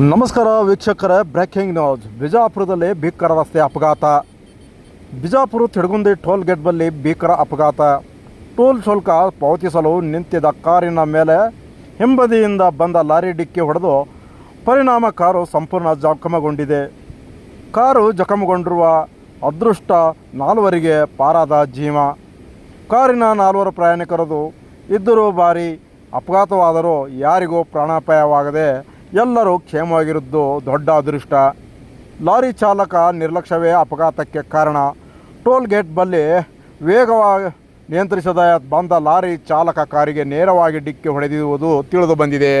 ನಮಸ್ಕಾರ ವೀಕ್ಷಕರ breaking news? ಬಿಜಾಪುರದಲ್ಲಿ ಭೀಕರ ರಸ್ತೆ ಅಪಘಾತ. ಬಿಜಾಪುರ ತಿಡಗುಂದಿ ಟೋಲ್ ಗೇಟ್ ಬಳಿ ಭೀಕರ ಅಪಘಾತ. ಟೋಲ್ ಶುಲ್ಕ ಪಾವತಿಸಲು ನಿಂತಿದ್ದ ಕಾರಿನ ಮೇಲೆ ಹಿಂಬದಿಯಿಂದ ಬಂದ ಲಾರಿ ಡಿಕ್ಕಿ ಹೊಡೆದು ಪರಿಣಾಮ ಕಾರು ಸಂಪೂರ್ಣ ಜಖಮಗೊಂಡಿದೆ. ಕಾರು ಜಖಮಗೊಂಡಿರುವ ಅದೃಷ್ಟ ನಾಲ್ವರಿಗೆ ಪಾರಾದ ಜೀವ. ಕಾರಿನ ನಾಲ್ವರು ಪ್ರಯಾಣಿಕರದು ಇದ್ದರೂ ಬಾರಿ ಅಪಘಾತವಾದರೂ ಯಾರಿಗೂ ಪ್ರಾಣಾಪಾಯವಾಗದೆ ಎಲ್ಲರೂ ಕ್ಷೇಮವಾಗಿರುವುದು ದೊಡ್ಡ ಅದೃಷ್ಟ. ಲಾರಿ ಚಾಲಕ ನಿರ್ಲಕ್ಷ್ಯವೇ ಅಪಘಾತಕ್ಕೆ ಕಾರಣ. ಟೋಲ್ ಗೇಟ್ ಬಳಿ ವೇಗವಾಗಿ ನಿಯಂತ್ರಿಸದ ಬಂದ ಲಾರಿ ಚಾಲಕ ಕಾರಿಗೆ ನೇರವಾಗಿ ಡಿಕ್ಕಿ ಹೊಡೆದಿರುವುದು ತಿಳಿದು ಬಂದಿದೆ.